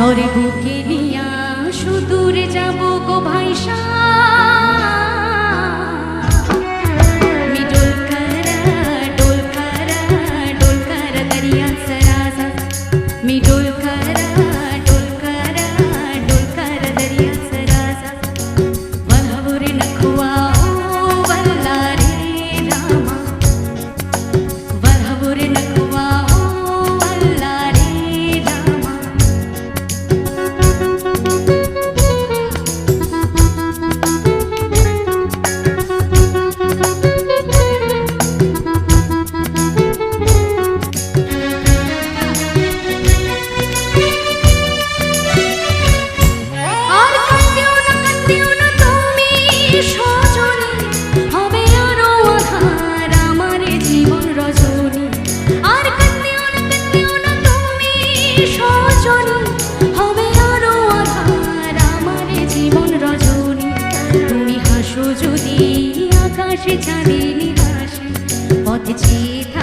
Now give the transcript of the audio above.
তরে বুকে নিয়া সুদূরে যাব হাসি পথে চেয়ে